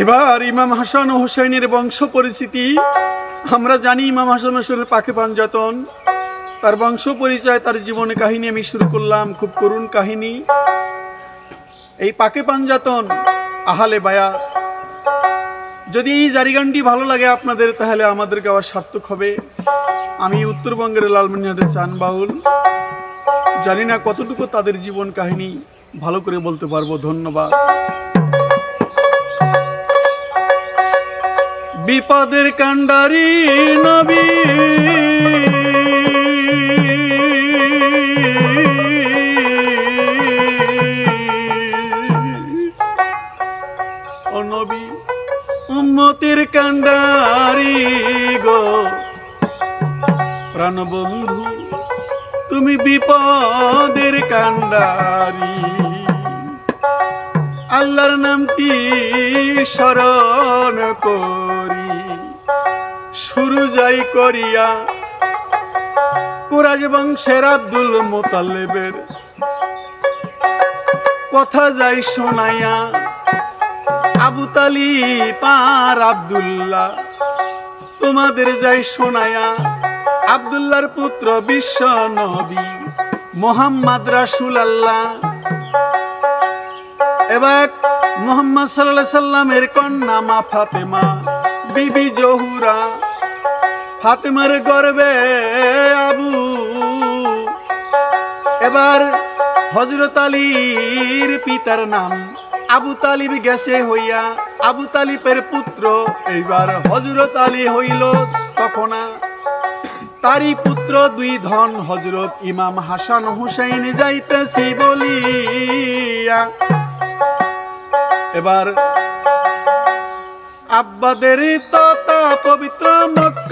এবার ইমাম হাসান ও হোসেনের বংশ পরিচিতি। আমরা জানি ইমাম হাসান হোসেনের পাখে পাঞ্জাতন তার বংশ পরিচয়, তার জীবনের কাহিনী আমি শুরু করলাম খুব করুণ কাহিনী। এই পাকে পাঞ্জাতন আহালে বায়া যদি এই জারিগানটি ভালো লাগে আপনাদের, তাহলে আমাদের গাওয়া সার্থক হবে। আমি উত্তরবঙ্গের লালমনিয়াদের চান বাউল জানি না কতটুকু তাদের জীবন কাহিনী ভালো করে বলতে পারব। ধন্যবাদ। বিপদের কাণ্ডারি নবী। ও নবী উম্মতের কাণ্ডারি গো। প্রাণবন্ধু তুমি বিপদের কাণ্ডারি। আল্লাহর নামটি স্মরণ করি? শুরু যাই করিয়া কুরাজ বংশের আব্দুল মোতালেবের কথা যাই শোনাইয়া আবু তালি পার আব্দুল্লাহ তোমাদের যাই শোনায়া আব্দুল্লাহর পুত্র বিশ্ব নবী মোহাম্মদ রাসুল আল্লাহ এবার মোহাম্মদ সাল্লাহ সাল্লামের কন্যা মা ফাতেমা, বিবি জহুরা, ফাতেমার গর্বে আবু। এবার হজরত আলীর পিতার নাম আবু তালিব গেছে হইয়া আবু তালিবের পুত্র। এইবার হজরত আলী হইল তখন। তারই পুত্র দুই ধন হজরত ইমাম হাসান হুসাইন যাইতেছি বলিয়া এবার আব্বাদের তথা পবিত্র মক্কা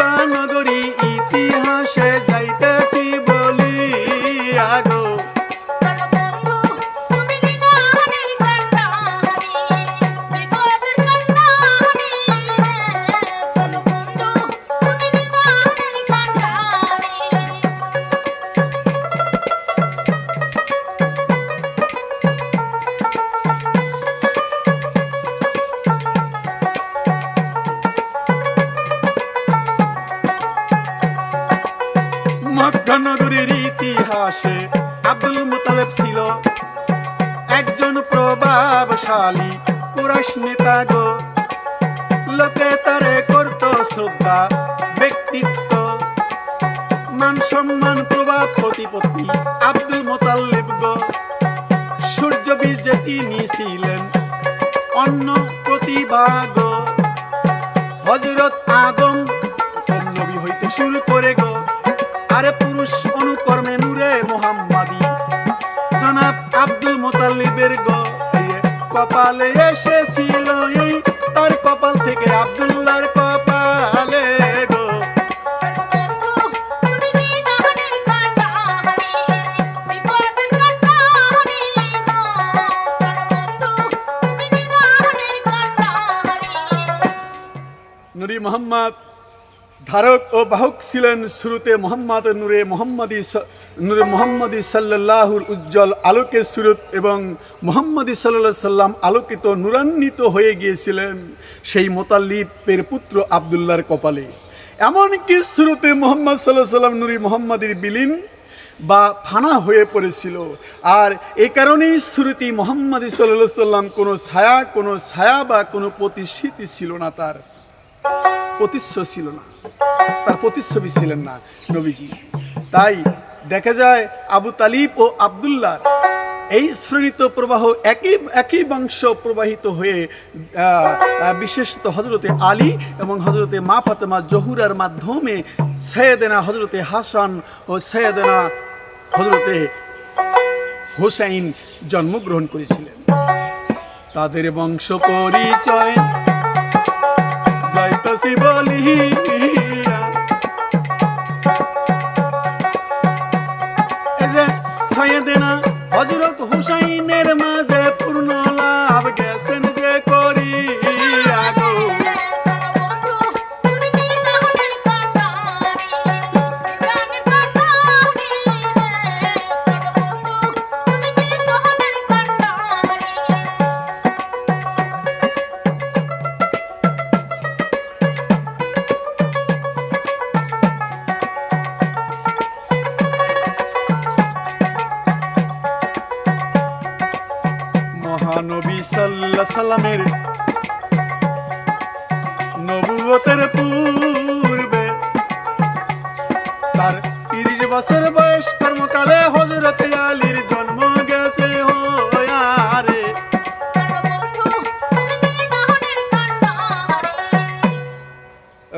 লোকে তারে করত শ্রদ্ধা, ব্যক্তিত্ব, মান সম্মান প্রভাব প্রতিপত্তি। আব্দুল মোতাল্লিব গো, সূর্য বীর্যে তিনি ছিলেন অন্য প্রতিভাগ হজরত আদম নুরি মোহাম্মদ। ধারক ও বাহক ছিলেন শুরুতে মোহাম্মদ নূরে মোহাম্মদী নূরে মোহাম্মদী সাল্লাল্লাহুর উজ্জ্বল আলোকে সুরত এবং মোহাম্মদী সাল্লাহ সাল্লাম আলোকিত নূরান্বিত হয়ে গিয়েছিলেন সেই মোতাল্লিবের পুত্র আবদুল্লাহর কপালে। এমনকি শুরুতে মোহাম্মদ সাল্লাহ সাল্লাম নুরি মোহাম্মদীর বিলীন বা ফানা হয়ে পড়েছিল। আর এ কারণেই শ্রুতি মোহাম্মদ সাল্লাহ সাল্লাম কোনো ছায়া কোনো ছায়া বা কোনো প্রতিশ্রুতি ছিল না তার। প্রতিশ্ব ছিল না। তার প্রতিচ্ছবি ছিলেন না নবীজি। তাই দেখা যায় আবু তালিব ও আবদুল্লাহ এই শ্রেণিত প্রবাহ একই একই বংশ প্রবাহিত হয়ে বিশেষত হজরতে আলী এবং হজরতে মা ফাতেমা জহুরার মাধ্যমে সৈয়দেনা হজরতে হাসান ও সৈয়দেনা হজরতে হোসাইন জন্মগ্রহণ করেছিলেন। তাদের বংশ পরিচয় যাইতাছি বলিয়া এই যে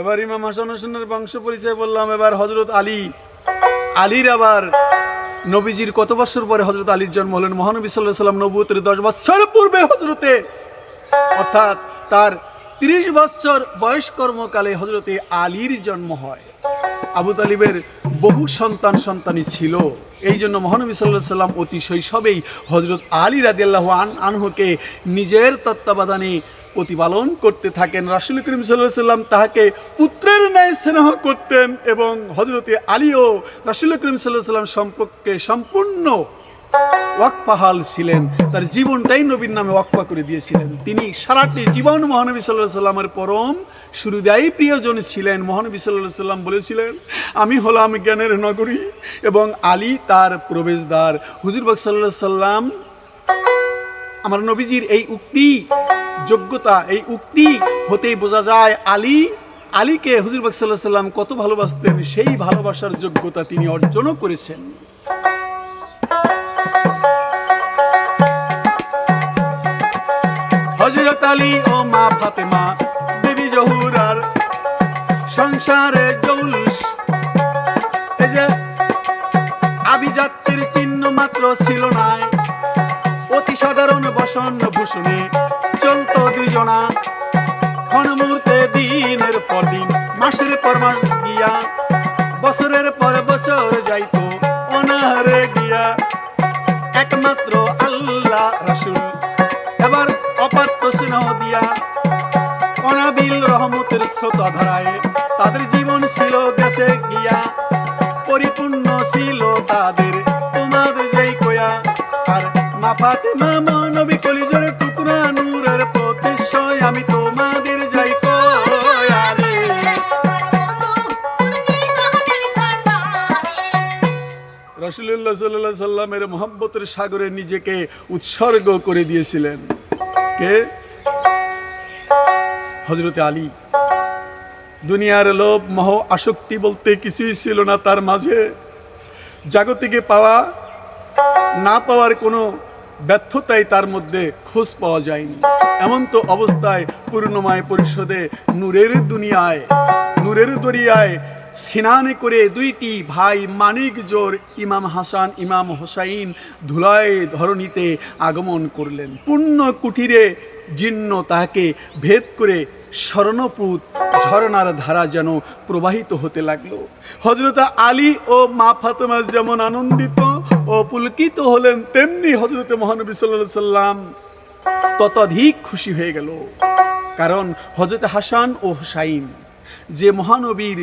এবার ইমাম হাসান হোসেনের বংশ পরিচয় বললাম, এবার হজরত আলী। আলীর আবার নবীজির কত বছর পরে হজরত আলীর জন্ম হলেন? মহানবী সাল্লাহ সাল্লাম নবুতের দশ বছর পূর্বে হজরতে অর্থাৎ তার তিরিশ বছর বয়স কর্মকালে হজরতে আলীর জন্ম হয়। আবু তালিবের বহু সন্তান সন্তানই ছিল। এই জন্য মহানবী সাল্লাহ সাল্লাম অতি শৈশবেই হজরত আলী রাদিয়াল্লাহু আন, আনহুকে নিজের তত্ত্বাবধানে প্রতিপালন করতে থাকেন। রাসুল করিম সাল্লাম তাহাকে পুত্রের ন্যায় স্নেহ করতেন এবং হজরতে আলীও রাসুল করিম সাল্লাম সম্পর্কে সম্পূর্ণ ওয়াকফাহাল ছিলেন। তার জীবনটাই নবীর নামে ওয়াকফা করে দিয়েছিলেন। তিনি সারাটি জীবন মহানবী সাল্লাহ সাল্লামের পরম শুরুদায়ী প্রিয়জন ছিলেন। মহানবী সাল্লাহ সাল্লাম বলেছিলেন, আমি হলাম জ্ঞানের নগরী এবং আলী তার প্রবেশদ্বার। হুজুরবাগ সাল্লাহ সাল্লাম আমার নবীজির এই উক্তি যোগ্যতা, এই উক্তি হতেই বোঝা যায় আলী। আলীকে সাল্লাহ সাল্লাম কত ভালোবাসতেন, সেই ভালোবাসার যোগ্যতা তিনি অর্জনও করেছেন। হজরত আলী ও মা ফাতেমা জহুরার সংসারে জৌলুস। এই যে চিহ্ন মাত্র ছিল না পর গিয়া, বছরের পর বছর যাইতো অনাহারে গিয়া। একমাত্র আল্লাহ রাসূল। এবার অপাত্য স্নেহ দিয়া অনাবিল রহমতের স্রোত ধারায় তাদের জীবন ছিল গেছে গিয়া। পরিপূর্ণ ছিল তাদের তোমার যেই কয়া। আর মাফাতে মামা রসুল্লাহ সাল্লাহ সাল্লামের মোহাম্মতের সাগরে নিজেকে উৎসর্গ করে দিয়েছিলেন। কে? হজরতে আলী। দুনিয়ার লোভ, মোহ, আসক্তি বলতে কিছুই ছিল না তার মাঝে। জাগতিকে পাওয়া, না পাওয়ার কোনো ব্যর্থতাই তার মধ্যে খোঁজ পাওয়া যায়নি। এমন তো অবস্থায় পূর্ণময় পরিষদে নূরের দুনিয়ায়, নূরের দরিয়ায় স্নানে করে দুইটি ভাই মানিক জোর ইমাম হাসান, ইমাম হোসাইন ধুলায় ধরণীতে আগমন করলেন। পূর্ণ কুটিরে জীর্ণ তাহাকে ভেদ করে স্বর্ণপুত ঝরনার ধারা যেন প্রবাহিত হতে লাগল। হজরত আলী ও মা ফাতেমার যেমন আনন্দিত ও পুলকিত হলেন, তেমনি হজরত মহানবী সাল্লাহ সাল্লাম ততোধিক খুশি হয়ে গেল। কারণ হজরত হাসান ও হুসাইন যে মহানবীর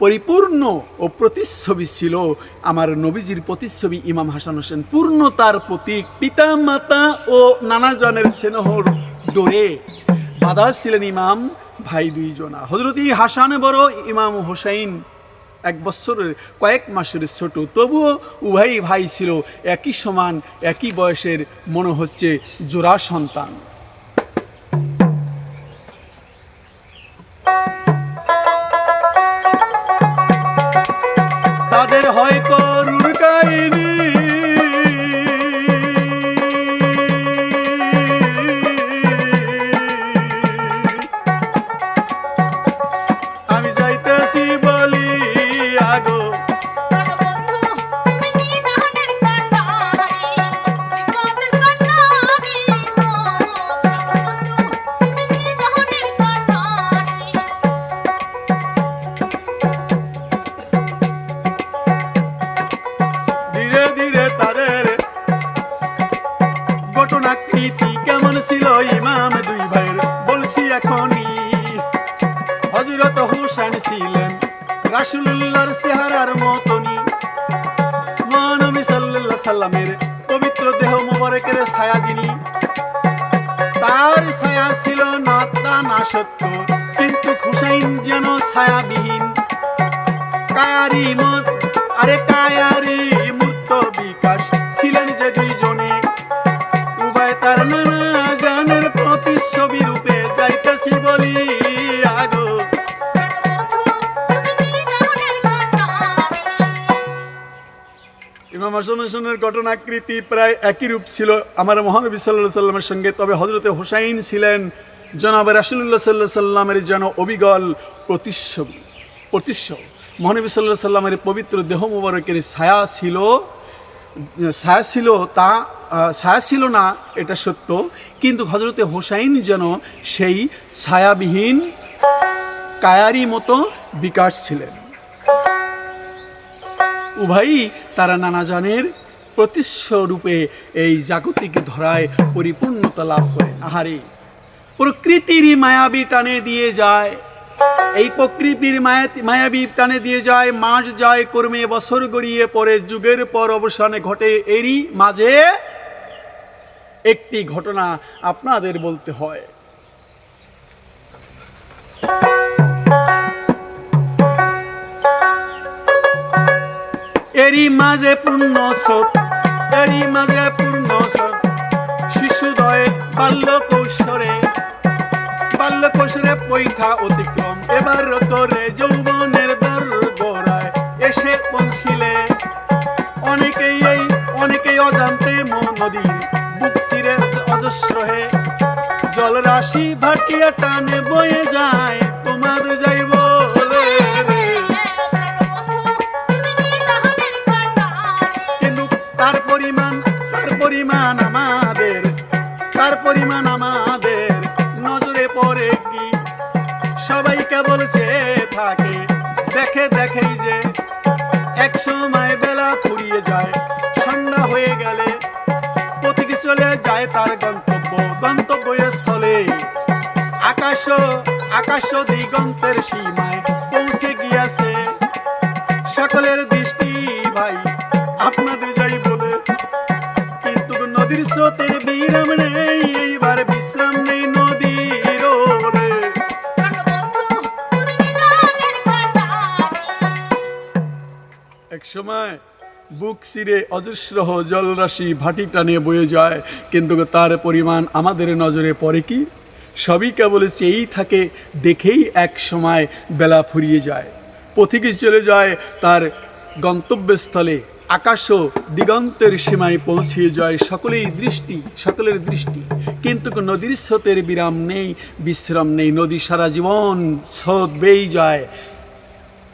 পরিপূর্ণ ও প্রতিচ্ছবি ছিল আমার নবীজির প্রতিচ্ছবি ইমাম হাসান হোসেন পূর্ণতার প্রতীক পিতা মাতা ও নানাজনের স্নেহর ডোরে বাধা ছিলেন ইমাম ভাই দুইজনা। হজরতি হাসান বড়, ইমাম হোসাইন এক বছরের কয়েক মাসের ছোট। তবুও উভয়ই ভাই ছিল, একই সমান, একই বয়সের, মনে হচ্ছে জোড়া সন্তান। ঘটনাকৃতি কেমন ছিল ইমাম দুই ভাইয়ের বলছি এখনই। হজরত হুসেন ছিলেন রাসুলুল্লাহর চেহারার মতনই। মহানবী সাল্লাল্লাহু সাল্লামের পবিত্র দেহ মোবারকের ছায়া যিনি। তার ছায়া ছিল না তা না সত্য কিন্তু হুসাইন যেন ছায়াবিহীন। কায়ারি মত আরে কায়ারি শ্মশানের ঘটনাকৃতি প্রায় একই রূপ ছিল আমার মহানবী সাল্লাহ সাল্লামের সঙ্গে। তবে হজরতে হোসাইন ছিলেন জনাব রাসুল্লাহ সাল্লাহ সাল্লামের যেন অবিগল প্রতিশ্ব প্রতিশ্ব মহানবী সাল্লাহ সাল্লামের পবিত্র দেহ মুবারকের ছায়া ছিল ছায়া ছিল তা, ছায়া ছিল না, এটা সত্য। কিন্তু হজরতে হোসাইন যেন সেই ছায়াবিহীন কায়ারি মতো বিকাশ ছিলেন। উভয়ই তারা নানাজনের প্রতিস্বরূপে এই জাগতিক ধরায় পরিপূর্ণতা লাভ করে। আহারে প্রকৃতিরই মায়াবী টানে দিয়ে যায়। এই প্রকৃতির মায়া মায়াবী টানে দিয়ে যায়, মাস যায়, কর্মে বছর গড়িয়ে পরে যুগের পর অবসানে ঘটে এরই মাঝে একটি ঘটনা আপনাদের বলতে হয়। এরই মাঝে পূর্ণ স্রোত, এরই মাঝে পূর্ণ স্রোত। শিশুদয়ে বাল্য কৌশলে বাল্য কৌশলে পৈঠা অতিক্রম। এবার করে যৌবনের গোড়ায় এসে পৌঁছিলে। অনেকেই এই, অনেকেই অজান্তে মো নদীর বুক চিরে অজস্র হে। জলরাশি ভাটিয়া টানে বয়ে যায়। আকাশ দিগন্তের সীমায় পৌঁছে গিয়াছে। সকলের দৃষ্টি ভাই, আপনাদের যাই বলে। কিন্তু নদীর স্রোতের বিরাম নেই, এইবার বিশ্রাম নেই এক সময় বুক সিরে অজস্র জলরাশি ভাটি টানে বয়ে যায়, কিন্তু তার পরিমাণ আমাদের নজরে পড়ে কি? সবই কেবল চেয়েই থাকে দেখেই এক সময় বেলা ফুরিয়ে যায়। পথিকে চলে যায়, তার গন্তব্যস্থলে আকাশও দিগন্তের সীমায় পৌঁছিয়ে যায়। সকলেই দৃষ্টি, সকলের দৃষ্টি। কিন্তু নদীর স্রোতের বিরাম নেই, বিশ্রাম নেই। নদী সারা জীবন স্রোত বেই যায়।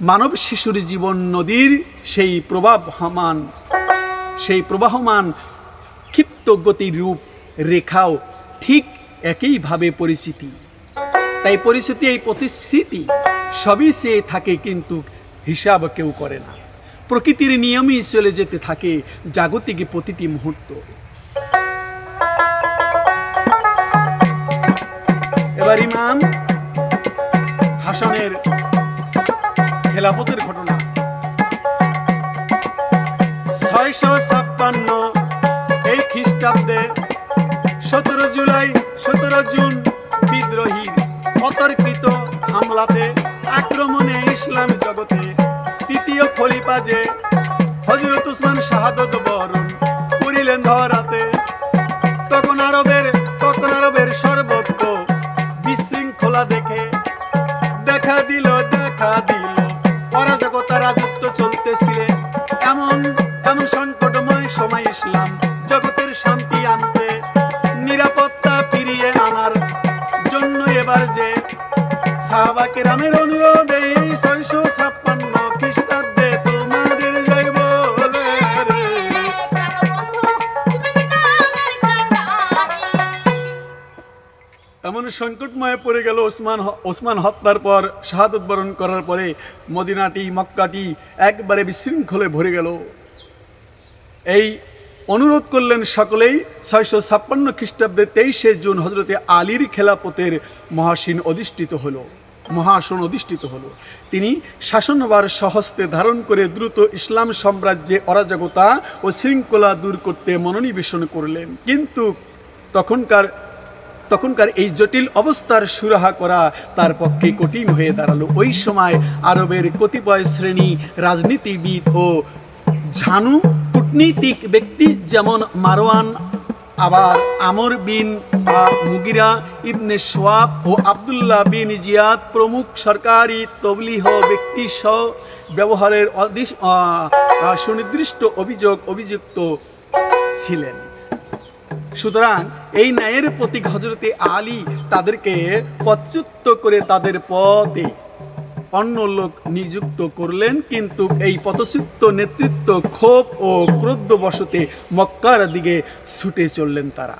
মানব শিশুর জীবন নদীর সেই প্রবাহমান সেই প্রবাহমান ক্ষিপ্ত গতির রূপ, রেখাও ঠিক একইভাবে পরিচিতি। তাই পরিচিতি এই প্রতিশ্রুতি সবই সে থাকে কিন্তু হিসাব কেউ করে না। প্রকৃতির নিয়মই চলে যেতে থাকে জাগতিক প্রতিটি মুহূর্ত। এবার ইমাম হাসানের খেলাপথের ঘটনা। ছয়শো ছাপ্পান্ন এই খ্রিস্টাব্দে সতেরো জুলাই সতেরো জুন বিদ্রোহীর অতর্কিত হামলাতে আক্রমণে ইসলাম জগতে তৃতীয় খলিফা যে হজরত উসমান শাহাদত বরণ করিলেন ধরাতে। পড়ে গেল ওসমান ওসমান হত্যার পর, শাহাদত বরণ করার পরে মদিনাটি, মক্কাটি একবারে বিশৃঙ্খলে ভরে গেল। এই অনুরোধ করলেন সকলেই ছয়শো ছাপ্পান্ন খ্রিস্টাব্দে তেইশে জুন হজরতে আলীর খেলাপথের মহাসীন অধিষ্ঠিত হলো, মহাসন অধিষ্ঠিত হলো। তিনি শাসনবার সহস্তে ধারণ করে দ্রুত ইসলাম সাম্রাজ্যে অরাজকতা ও শৃঙ্খলা দূর করতে মনোনিবেশন করলেন। কিন্তু তখনকার তখনকার এই জটিল অবস্থার সুরাহা করা তার পক্ষে কঠিন হয়ে দাঁড়াল। ওই সময় আরবের কতিপয় শ্রেণি রাজনীতিবিদ ও ঝানু কূটনীতিক ব্যক্তি যেমন মারওয়ান আবার আমর বিন আহ, মুগিরা ইবনে সোয়াব ও আবদুল্লাহ বিন জিয়াদ প্রমুখ সরকারি তবলিহ ব্যক্তি সহ ব্যবহারের সুনির্দিষ্ট অভিযোগ অভিযুক্ত ছিলেন। সুতরাং এই ন্যায়ের প্রতীক হজরতে আলী তাদেরকে পচ্যুত করে তাদের পদে অন্য লোক নিযুক্ত করলেন, কিন্তু এই পথচ্যুত নেতৃত্ব ক্ষোভ ও ক্রোধবশতে মক্কার দিকে ছুটে চললেন তারা।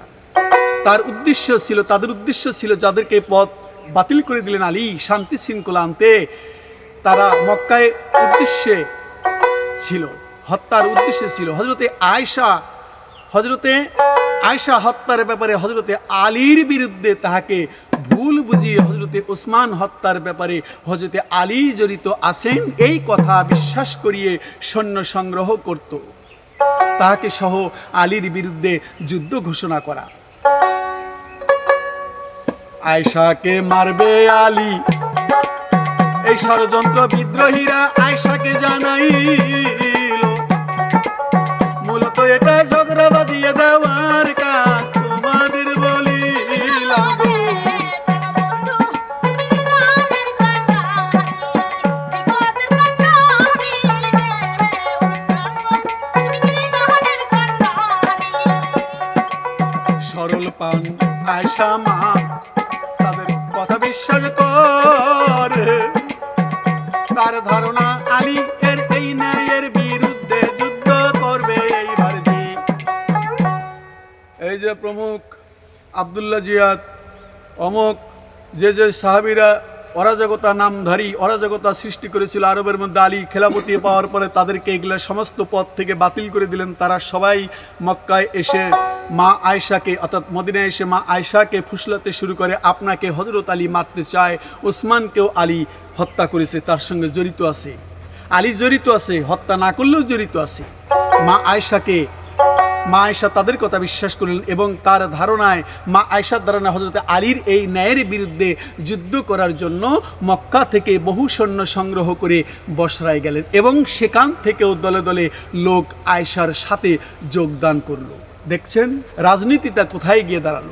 তার উদ্দেশ্য ছিল, তাদের উদ্দেশ্য ছিল যাদেরকে পথ বাতিল করে দিলেন আলী, শান্তি শৃঙ্খলা আনতে। তারা মক্কায় উদ্দেশ্যে ছিল, হত্যার উদ্দেশ্যে ছিল। হজরতে আয়সা হজরতে আয়সা হত্যার ব্যাপারে হজরতে আলীর বিরুদ্ধে তাহাকে ভুল বুঝিয়ে হজরতে ওসমান হত্যার ব্যাপারে হজরতে আলী জড়িত আছেন, এই কথা বিশ্বাস করিয়ে সৈন্য সংগ্রহ করত। তাহাকে সহ আলীর বিরুদ্ধে যুদ্ধ ঘোষণা করা। আয়সাকে মারবে আলী। এই ষড়যন্ত্র বিদ্রোহীরা আয়সাকে জানাইল। মূলত এটা ঝগড়া বাজিয়ে দেওয়ার পান আয়সা মা, তাদের কথা বিশ্বাস করে। তার ধারণা আলী এর এই ন্যায়ের বিরুদ্ধে যুদ্ধ করবে জি এই যে প্রমুখ আবদুল্লা জিয়াদ, অমুক যে যে সাহাবিরা অরাজকতা নামধারী অরাজকতা সৃষ্টি করেছিল আরবের মধ্যে আলী, খেলাপতি পাওয়ার পরে তাদেরকে এগুলো সমস্ত পদ থেকে বাতিল করে দিলেন। তারা সবাই মক্কায় এসে মা আয়সাকে অর্থাৎ মদিনায় এসে মা আয়সাকে ফুসলাতে শুরু করে, আপনাকে হজরত আলী মারতে চায়, ওসমানকেও আলী হত্যা করেছে, তার সঙ্গে জড়িত আছে। আলী জড়িত আছে, হত্যা না করলেও জড়িত আছে। মা আয়সাকে মা আয়সা তাদের কথা বিশ্বাস করলেন এবং তার ধারণায় মা আয়সার ধারণা হজরত আলীর এই ন্যায়ের বিরুদ্ধে যুদ্ধ করার জন্য মক্কা থেকে বহু সৈন্য সংগ্রহ করে বসরায় গেলেন এবং সেখান থেকেও দলে দলে লোক আয়সার সাথে যোগদান করল। দেখছেন? রাজনীতিটা কোথায় গিয়ে দাঁড়াল?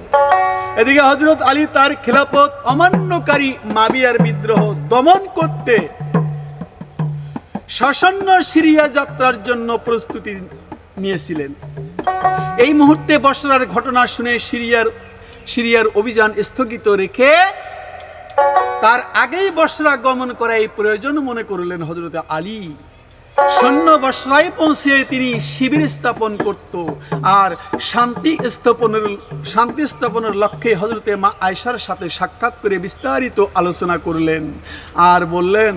এদিকে হজরত আলী তার খেলাপথ অমান্যকারী মাবিয়ার বিদ্রোহ দমন করতে শাসন্য সিরিয়া যাত্রার জন্য প্রস্তুতি নিয়েছিলেন। এই মুহূর্তে বসরার ঘটনা শুনে সিরিয়ার সিরিয়ার অভিযান স্থগিত রেখে তার আগেই বসরা গমন করা এই প্রয়োজন মনে করলেন হজরত আলী। সৈন্য বসরায় পৌঁছে তিনি শিবির স্থাপন করত আর শান্তি স্থাপনের শান্তি স্থাপনের লক্ষ্যে হজরতে মা আয়সার সাথে সাক্ষাৎ করে বিস্তারিত আলোচনা করলেন আর বললেন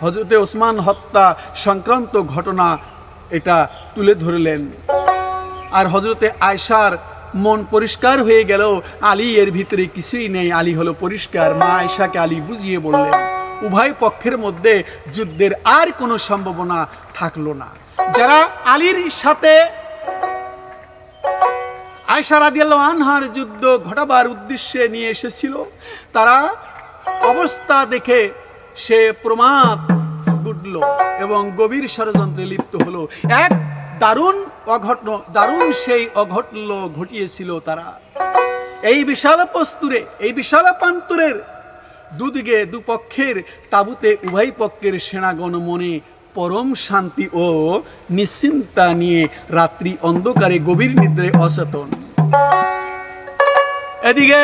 হজরতে ওসমান হত্যা সংক্রান্ত ঘটনা এটা তুলে ধরলেন। আর হজরতে আয়সার মন পরিষ্কার হয়ে গেল। আলী এর ভিতরে কিছুই নেই। আলী হলো পরিষ্কার। মা আয়সাকে আলী বুঝিয়ে বললেন, উভয় পক্ষের মধ্যে যুদ্ধের আর কোনো সম্ভাবনা থাকল না। যারা আলীর সাথে আয়সা রাদিয়াল্লাহু আনহার যুদ্ধ ঘটাবার উদ্দেশ্যে নিয়ে এসেছিল, তারা অবস্থা দেখে সে প্রমাদ গুডল এবং গভীর ষড়যন্ত্রে লিপ্ত হলো। এক দারুণ অঘটন, দারুণ সেই অঘটল ঘটিয়েছিল তারা। এই বিশাল প্রস্তুরে, এই বিশাল পান্তরের দুদিকে, দুপক্ষের তাবুতে, উভয় পক্ষের সেনাগণ মনে পরম শান্তি ও নিশ্চিন্তা নিয়ে রাত্রি অন্ধকারে গভীর নিদ্রায় অচেতন। এদিকে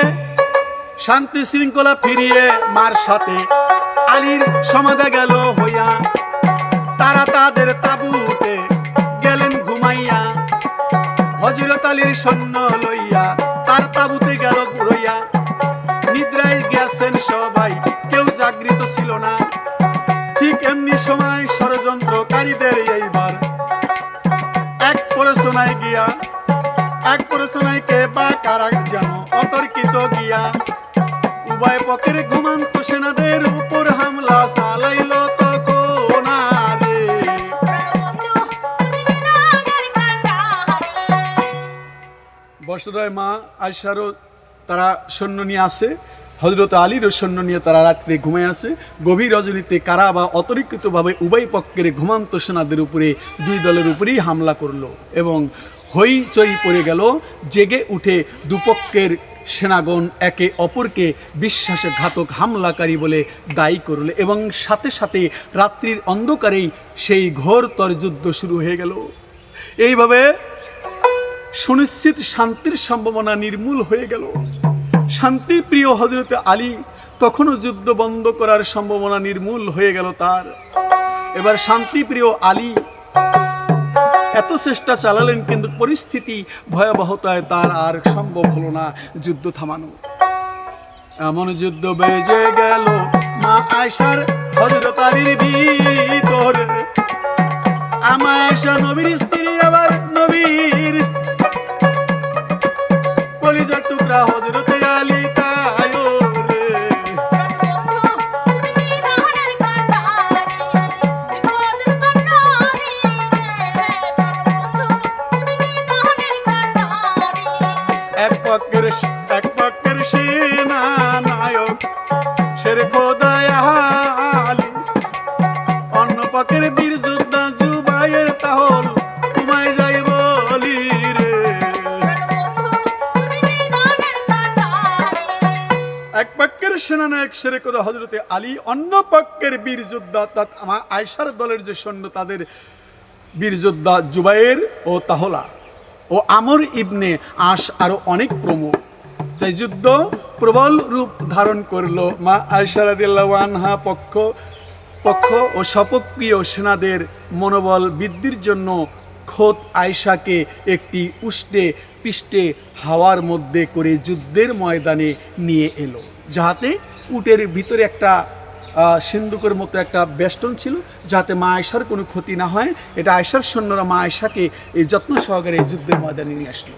শান্তি শৃঙ্খলা ফিরিয়ে মার সাথে আলীর সমাধা গেল হইয়া। তারা তাদের তাবুতে গেলেন ঘুমাইয়া। হজরত আলীর সৈন্য লইয়া তার তাবুতে গেল রইয়া বসরায় মা আয়সারও তারা সৈন্য নিয়ে আসে হজরত আলীরও সৈন্য নিয়ে তারা রাত্রে ঘুমায় আসে। গভীর রজনীতে কারা বা অতরিক্তভাবে উভয় পক্ষের ঘুমান্ত সেনাদের উপরে দুই দলের উপরেই হামলা করল এবং হইচই পড়ে গেল, জেগে উঠে দুপক্ষের সেনাগণ একে অপরকে বিশ্বাসঘাতক হামলাকারী বলে দায়ী করল এবং সাথে সাথে রাত্রির অন্ধকারেই সেই ঘোরতর যুদ্ধ শুরু হয়ে গেল। এইভাবে সুনিশ্চিত শান্তির সম্ভাবনা নির্মূল হয়ে গেল। শান্তিপ্রিয় হজরতে আলী, তখনও যুদ্ধ বন্ধ করার সম্ভাবনা নির্মূল হয়ে গেল তার। এবার শান্তিপ্রিয় আলী এত চেষ্টা চালালেন কিন্তু পরিস্থিতি ভয়াবহতায় তার আর সম্ভব হলো না যুদ্ধ থামানো। এমন যুদ্ধ বেজে গেল মা আয়সার হজরত আলীর আমার নবীর টুকরা হজরত এক পক্ষের সেনানায়ক শের খোদা হজরতে আলী, অন্য পক্ষের বীর যোদ্ধা অর্থাৎ আমার আয়সার দলের যে সৈন্য, তাদের বীর যোদ্ধা জুবাইর ও তাহলা ও আমর ইবনে আশ আরও অনেক প্রমুখ। যে যুদ্ধ প্রবল রূপ ধারণ করল, মা আনহা পক্ষ পক্ষ ও সপক্ষীয় সেনাদের মনোবল বৃদ্ধির জন্য খোদ আয়সাকে একটি উষ্ণে পিষ্টে হাওয়ার মধ্যে করে যুদ্ধের ময়দানে নিয়ে এলো, যাহাতে উটের ভিতরে একটা সিন্ধুকের মতো একটা বেষ্টন ছিল যাতে মা আয়সার কোনো ক্ষতি না হয়। এটা আয়সার সৈন্যরা মা আয়সাকে এই যত্ন সহকারে যুদ্ধের ময়দানে নিয়ে আসলো।